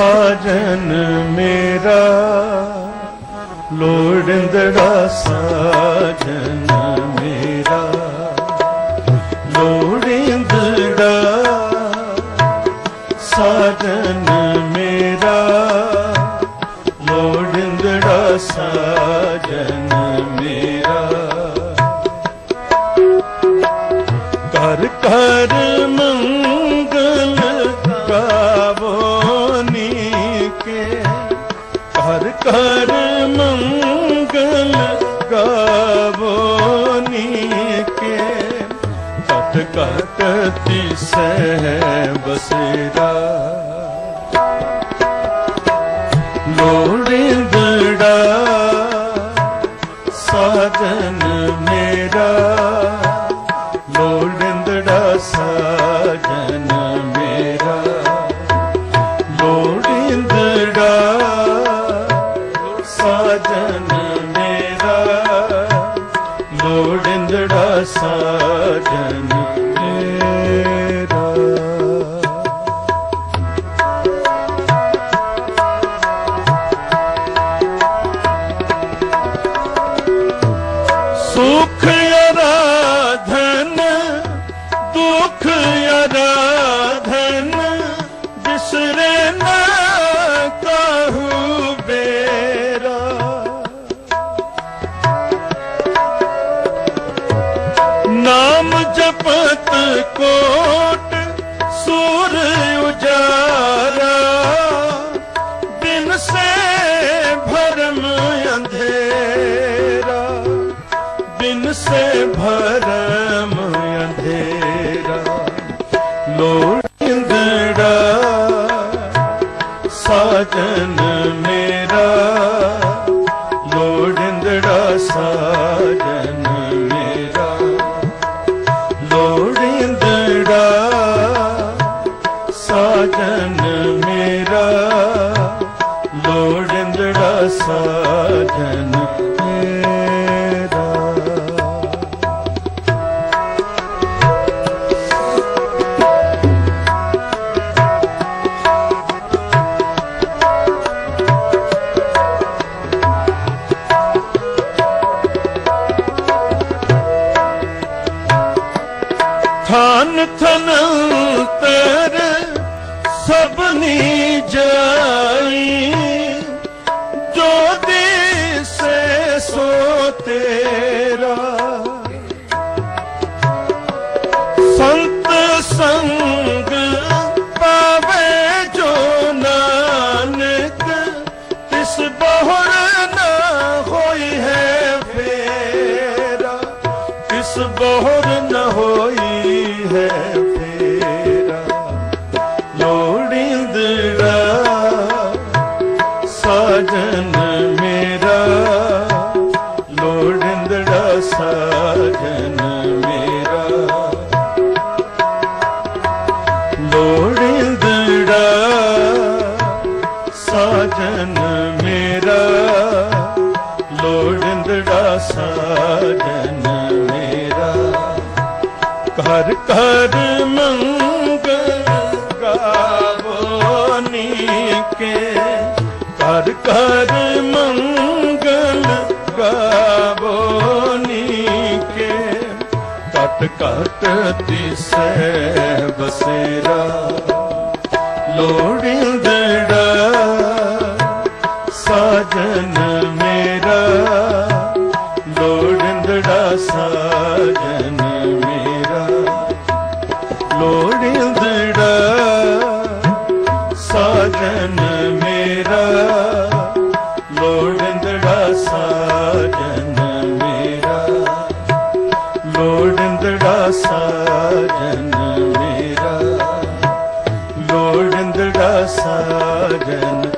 ਸਾਜਨ ਮੇਰਾ ਲੋੜਿੰਦੜਾ ਸਾਜਨ ਮੇਰਾ। ਲੋੜਿੰਦੜਾ ਸਾਜਨ ਮੇਰਾ ਲੋੜਿੰਦੜਾ ਸਾਜਨ ਮੇਰਾ। ਕਰ ਕਰ ਮੰਗਲ ਕਰ ਕਰ ਮੰਗਲ ਗਾਵੋ ਨੀਕੇ। ਕਟ ਕਟ ਤਿਸੈ ਬਸੇਰਾ ਲੋੜਿੰਦੜਾ ਲੋੜਿੰਦੜਾ ਸਾਜਨ ਮੇਰਾ। ਸੁਖ ਅਰਾਧਨ ਨਾਮ ਕੋਟ ਸੂਰ ਉਜਾਰਾ। ਦਿਨ ਸੇ ਭਰਮ ਅੰਧੇਰਾ। ਦਿਨ ਸੇ ਭਰਮ ਅੰਧੇਰਾ। ਲੋੜਿੰਦੜਾ ਸਾਜਨ ਲੋੜਿੰਦੜਾ ਸਾਜਨ ਮੇਰਾ। ਥਨ ਤਰ ਸੰਗ ਪਾਵੇ ਜੋ ਨਾਨਕ ਤਿਸ ਬਹੁਰ ਨਾ ਹੋਈ ਹੈ ਫੇਰਾ ਤਿਸ ਬਹੁਰ ਨ ਹੋਈ ਹੈ ਸਾਜਨ ਮੇਰਾ। ਕਰ ਕਰ ਮੰਗਲ ਗਾਵੋ ਨੀਕੇ। ਕਰ ਕਰ ਮੰਗਲ ਗਾਵੋ ਨੀਕੇ। ਕਟ ਕਟ ਤਿਸੈ ਬਸੇਰਾ। ਲੋੜਿੰਦੜਾ ਸਾਜਨ ਲੋੜਿੰਦੜਾ ਸਾਜਨ ਮੇਰਾ। ਲੋੜਿੰਦੜਾ ਸਾਜਨ ਮੇਰਾ। ਲੋੜਿੰਦੜਾ ਸਾਜਨ ਮੇਰਾ। ਲੋੜਿੰਦੜਾ ਸਾਜਨ